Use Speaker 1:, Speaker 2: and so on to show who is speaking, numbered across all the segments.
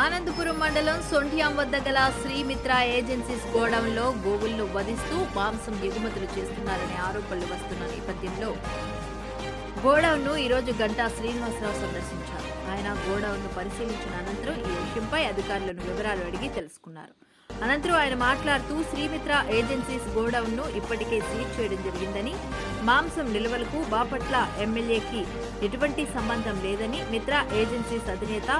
Speaker 1: ఆనందపురం మండలం సొంఠియాం వద్ద గల శ్రీమిత్ర ఏజెన్సీస్ గోడౌన్లో గోవులను వధిస్తూ మాంసం ఎగుమతులు చేస్తున్నారనే ఆరోపణలు వస్తున్న నేపథ్యంలో గోడౌన్ను ఈరోజు గంటా శ్రీనివాసరావు సందర్శించారు. ఆయన గోడౌన్ను పరిశీలించిన అనంతరం ఈ విషయంపై అధికారులను వివరాలు అడిగి తెలుసుకున్నారు. అనంతరం ఆయన మాట్లాడుతూ శ్రీమిత్ర ఏజెన్సీస్ గోడౌన్ను ఇప్పటికే సీజ్ చేయడం జరిగిందని మాంసం నిల్వలకు బాపట్ల ఎమ్మెల్యేకి ఎటువంటి సంబంధం లేదని మిత్ర ఏజెన్సీస్ అధినేత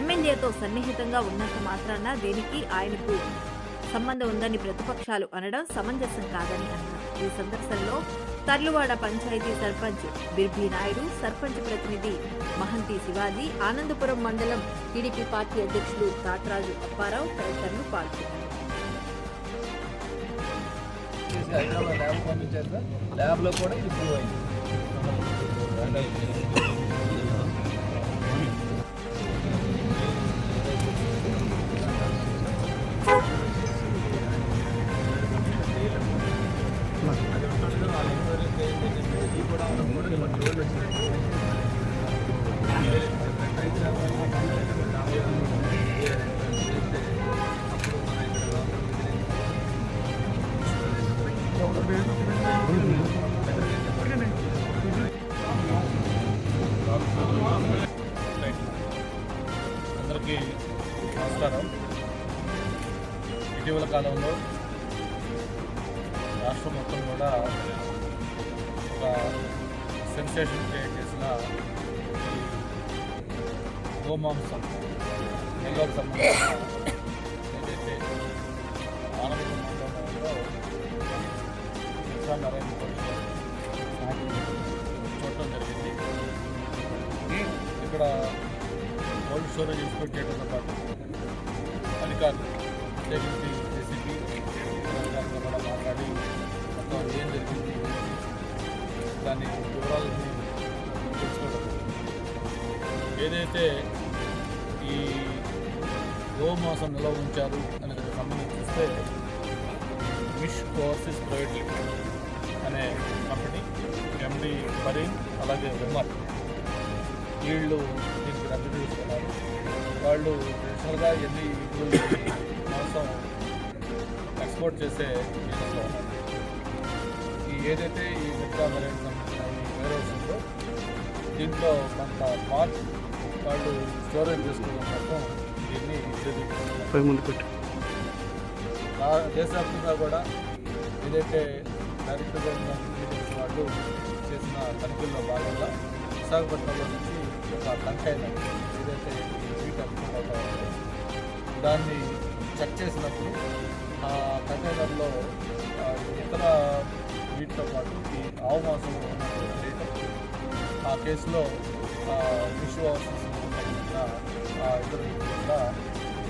Speaker 1: ఎమ్మెల్యేతో సన్నిహితంగా ఉన్నంత మాత్రాన దీనికి ఆయనకు సంబంధం ఉందని ప్రతిపక్షాలు అనడం సమంజసం కాదని అన్నారు. ఈ సందర్శనలో తర్లువాడ పంచాయతీ సర్పంచ్ బిర్భి నాయుడు సర్పంచ్ ప్రతినిధి మహంతి శివాజీ ఆనందపురం మండలం టీడీపీ పార్టీ అధ్యక్షులు తాట్రాజు అప్పారావు తదితరులు పాల్గొన్నారు.
Speaker 2: ల్యాబ్లో కూడా అందరికీ నమస్కారం. ఇటీవల కాలంలో రాష్ట్రం మొత్తం కూడా ఒక సెన్సేషన్ క్రియేట్ చేసిన గోమాంసం నిల్వకు సంబంధించిన మిత్రా నరేంద్ర మోడీ చూడటం జరిగింది. ఇక్కడ కోల్డ్ స్టోరేజ్ ఎక్స్పోర్ట్ చేయడంతో పాటు అధికారులు డెప్యూటీ ఏసీపీ అధికారులతో కూడా మాట్లాడి మొత్తం ఏం జరిగింది దాని వివరాలని తెలుసుకోవడం ఏదైతే ఈ గోమాసం నిల్వ ఉంచారు అనేది సంబంధించి చూస్తే మిష్ కోర్సెస్ ప్రైవేట్ లిమిటెడ్ అనే కంపెనీ ఎండి ఫరీన్ అలాగే ఉమర్ వీళ్ళు దీనికి రద్దు తీసుకున్నారు వాళ్ళు ట్రెడిషనల్గా ఎన్ని మాంసం ఎక్స్పోర్ట్ చేసే బిజినెస్లో ఉన్నారు. ఈ ఏదైతే ఈ మిత్రా మరైన్ సంబంధించిన ఈ ఉందో దీంట్లో కొంత పార్ట్ వాళ్ళు స్టోరేజ్ చేసుకోవడం కోసం దీన్ని
Speaker 3: ముందు పెట్టు.
Speaker 2: దేశవ్యాప్తంగా కూడా ఏదైతే డైరెక్టర్ వాళ్ళు చేసిన తనిఖీల్లో భాగంగా విశాఖపట్నంలో నుంచి ఒక కంటైనర్ ఏదైతే దాన్ని చెక్ చేసినప్పుడు ఆ కంటైనర్లో ఇతర వీటితో పాటు ఈ ఆవు మాసం ఉన్నట్టు ఆ కేసులో విషు ఓవర్సీస్ సంబంధించిన ఆ ఇతర కూడా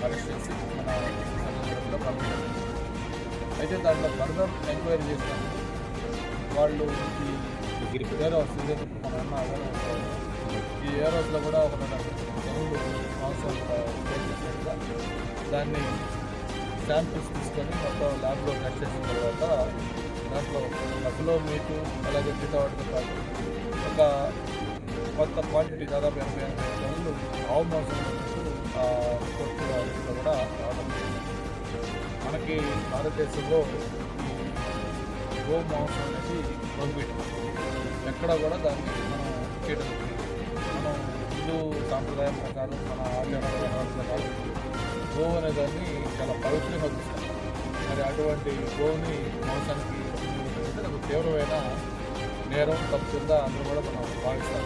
Speaker 2: అరెస్ట్ చేసి మన సరిహద్దులో పంపించడం అయితే దాంట్లో ఫర్దర్ ఎంక్వైరీ చేసినప్పుడు వాళ్ళు ఈ వేర్ హౌస్ ఏదైతే ఇప్పుడు మనం ఈ వేర్ హౌస్లో కూడా ఒక టన్నులు మాంసం దాన్ని శాంపిల్స్ తీసుకొని మొత్తం ల్యాబ్లో టెస్ట్ చేసిన తర్వాత దాంట్లో బఫలో మీకు అలాగే మిగతా వాటితో పాటు ఒక కొత్త క్వాంటిటీ దాదాపు ఎనభై ఎనభై టన్నులు ఆవు మాంసం కొట్టు కూడా రావడం మనకి భారతదేశంలో ఈ గో మాంసం అనేది ప్రొహిబిట్ ఎక్కడ కూడా దాన్ని మనం చేయడం మనం హిందూ సాంప్రదాయం ప్రకారం మన ఆచార ప్రకారం గో అనే దాన్ని చాలా పవిత్రంగా చూస్తాం మరి అటువంటి గోని మాంసానికి వినియోగించడం తీవ్రమైన నేరం తప్పు కింద అందరూ కూడా మనం భావిస్తాం